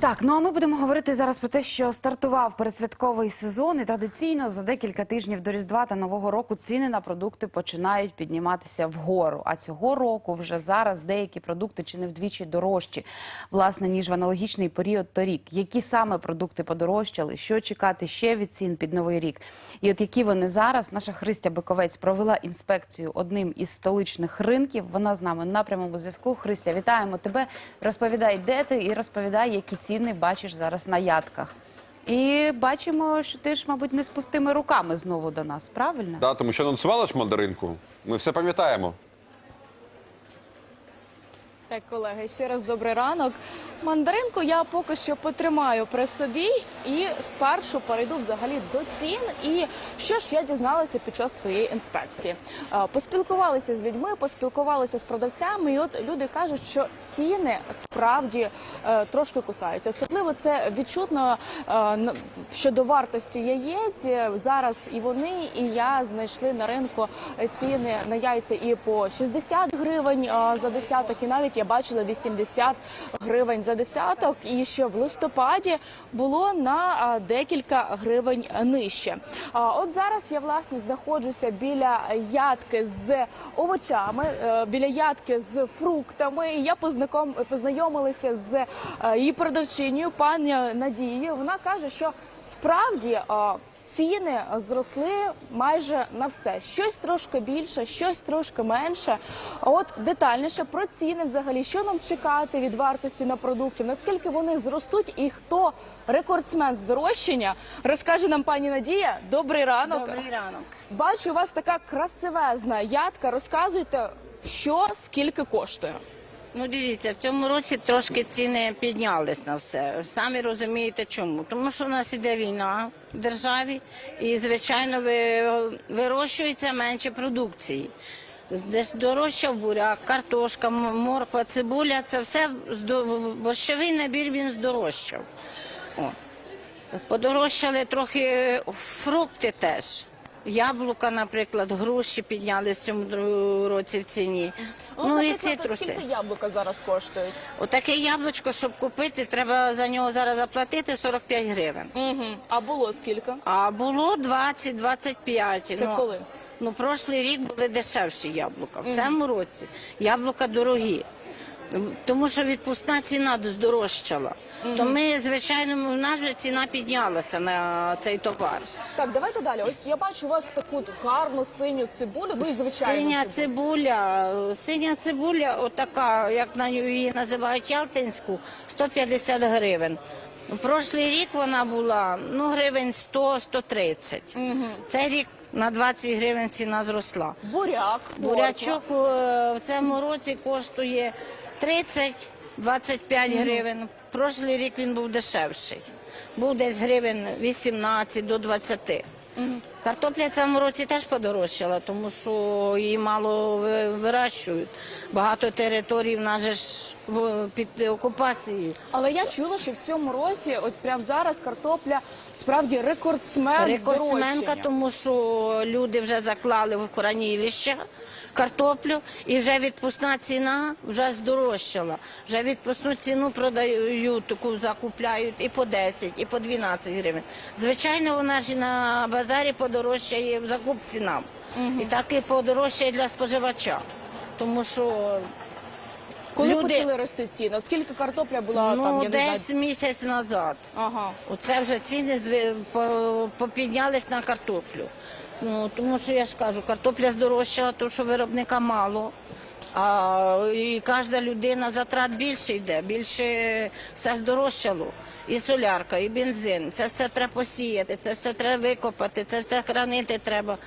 Так, ну а ми будемо говорити зараз про те, що стартував пересвятковий сезон, і традиційно за декілька тижнів до Різдва та Нового року ціни на продукти починають підніматися вгору. А цього року вже зараз деякі продукти чи не вдвічі дорожчі, власне, ніж в аналогічний період торік. Які саме продукти подорожчали, що чекати ще від цін під новий рік? І от які вони зараз, наша Христя Биковець провела інспекцію одним із столичних ринків. Вона з нами на прямому зв'язку. Христя, вітаємо тебе. Розповідай, де ти, і розповідай, які ціни бачиш зараз на ядках. І бачимо, що ти ж, мабуть, не з пустими руками знову до нас, правильно? Да, тому що анонсувала ж мандаринку. Ми все пам'ятаємо. Так, колеги, ще раз добрий ранок. Мандаринку я поки що потримаю при собі і спершу перейду взагалі до цін. І що ж я дізналася під час своєї інспекції? Е, Поспілкувалися з людьми, поспілкувалися з продавцями, і от люди кажуть, що ціни справді е, трошки кусаються. Особливо це відчутно е, щодо вартості яєць. Зараз і вони, і я знайшли на ринку ціни на яйця і по 60 гривень за десяток, і навіть я бачила 80 гривень десяток. І ще в листопаді було на декілька гривень нижче. От зараз я власне знаходжуся біля ядки з овочами, е, біля ядки з фруктами. І я познайомилася з е, її продавчинею, пані Надією. Вона каже, що справді ціни зросли майже на все. Щось трошки більше, щось трошки менше. А от детальніше про ціни взагалі, що нам чекати від вартості на продуктів, наскільки вони зростуть і хто рекордсмен здорожчання, розкаже нам пані Надія. Добрий ранок. Добрий ранок. Бачу, у вас така красивезна ядка. Розказуйте, що скільки коштує. Ну дивіться, в цьому році трошки ціни піднялись на все. Самі розумієте чому? Тому що у нас іде війна в державі, і звичайно вирощується менше продукції. Десь дорожчав буряк, картошка, морква, цибуля це все борщовий набір він здорожчав. Подорожчали трохи фрукти теж. Яблука, наприклад, груші підняли в цьому році в ціні. Ну і цитруси. скільки яблука зараз коштують? Отаке яблучко, щоб купити, треба за нього зараз заплатити 45 гривень. Угу. А було скільки? А було 20-25. Це ну, коли? Ну, прошлий рік були дешевші яблука. В цьому році яблука дорогі. Тому що відпускна ціна здорожчала. То ми, звичайно, у нас вже ціна піднялася на цей товар. Так, давайте далі. Ось я бачу у вас таку гарну синю цибулю, ну і звичайно. Синя цибуля, синя цибуля, отака, як на її називають ялтинську, 150 гривень. У прошлий рік вона була ну, гривень 100-130. Цей рік на 20 гривень ціна зросла. Буряк, Бурячок е, в цьому році коштує 30-25 гривень. Прошлий рік він був дешевший. Був десь гривень 18 до 20. Картопля в цьому році теж подорожчала, тому що її мало вирощують. Багато територій в нас же ж під окупацією. Але я чула, що в цьому році, от прямо зараз, картопля справді рекордсмен. Рекордсменка, тому що люди вже заклали в хранилище картоплю, і вже відпускна ціна вже здорожчала. Вже відпускну ціну продають, таку закупляють і по 10, і по 12 гривень. Звичайно, вона ж на базарі подорожчає закупці нам. І так і подорожчає для споживача. Тому що Коли люди- почали рости ціни? От скільки картопля була ну, там, я не десь знаю. місяць назад. Ага. Оце вже ціни попіднялись на картоплю. Ну, тому що я ж кажу, картопля здорожчала, тому що виробника мало. А і кожна людина затрат більше йде, більше все здорожчало. І солярка, і бензин. Це все треба посіяти, це все треба викопати, це все хранити треба.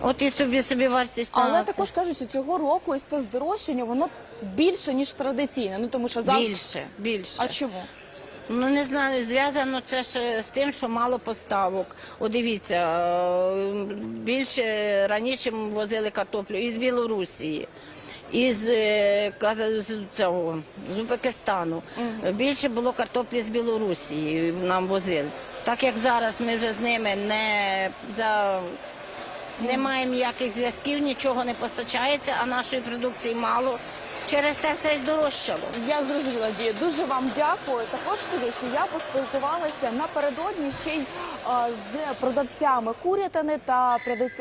От і тобі собі вартість Але ставити. також кажуть, що цього року ось це здорожчання, воно більше, ніж традиційне. Ну тому що завжди. більше, більше. А чому? Ну не знаю, зв'язано це ж з тим, що мало поставок. О, дивіться, е, більше раніше возили картоплю із Білорусі. Із, е, з цього з Узбекистану. Більше було картоплі з Білорусі. Нам возили. Так як зараз ми вже з ними не за. Не маємо ніяких зв'язків, нічого не постачається, а нашої продукції мало. Через те все й здорожчало. Я зрозуміла, Дія. Дуже вам дякую. Також скажу, що я поспілкувалася напередодні ще й а, з продавцями курятини та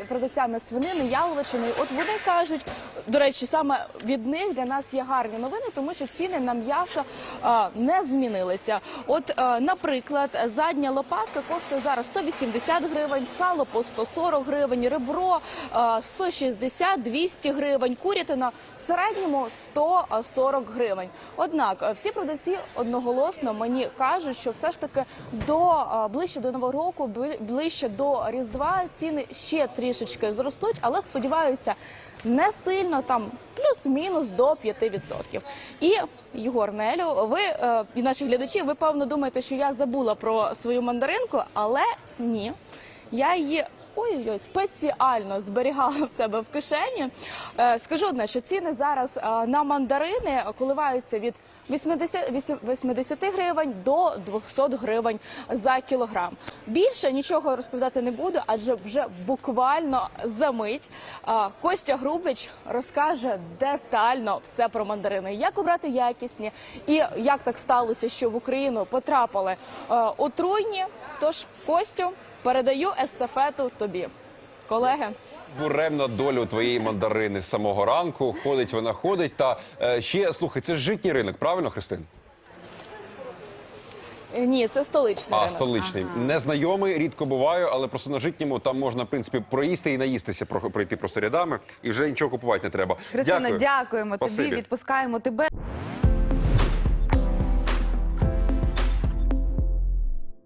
продавцями свинини, яловичини. От вони кажуть, до речі, саме від них для нас є гарні новини, тому що ціни на м'ясо а, не змінилися. От, а, наприклад, задня лопатка коштує зараз 180 гривень, сало по 140 гривень, ребро а, 160-200 гривень, курятина в середньому 140 гривень. Однак е, всі продавці одноголосно мені кажуть, що все ж таки до е, ближче до нового року, ближче до Різдва ціни ще трішечки зростуть, але сподіваються не сильно там плюс-мінус до 5%. І Єгор Нелю, ви е, і наші глядачі, ви певно думаєте, що я забула про свою мандаринку, але ні. Я її ой-ой, спеціально зберігала в себе в кишені. Е, скажу одне, що ціни зараз е, на мандарини коливаються від 80, 80 гривень до 200 гривень за кілограм. Більше нічого розповідати не буду, адже вже буквально за мить е, Костя Грубич розкаже детально все про мандарини, як обрати якісні і як так сталося, що в Україну потрапили отруйні. Тож Костю передаю естафету тобі, колеги. Буремна долю твоєї мандарини з самого ранку. Ходить вона ходить. Та е, ще слухай, це ж житній ринок, правильно, Христин? Ні, це столичний А ринок. столичний. Незнайомий, рідко буваю, але просто на житньому там можна, в принципі, проїсти і наїстися, про- пройти просто рядами, і вже нічого купувати не треба. Христина, Дякую. дякуємо тобі. Відпускаємо тебе.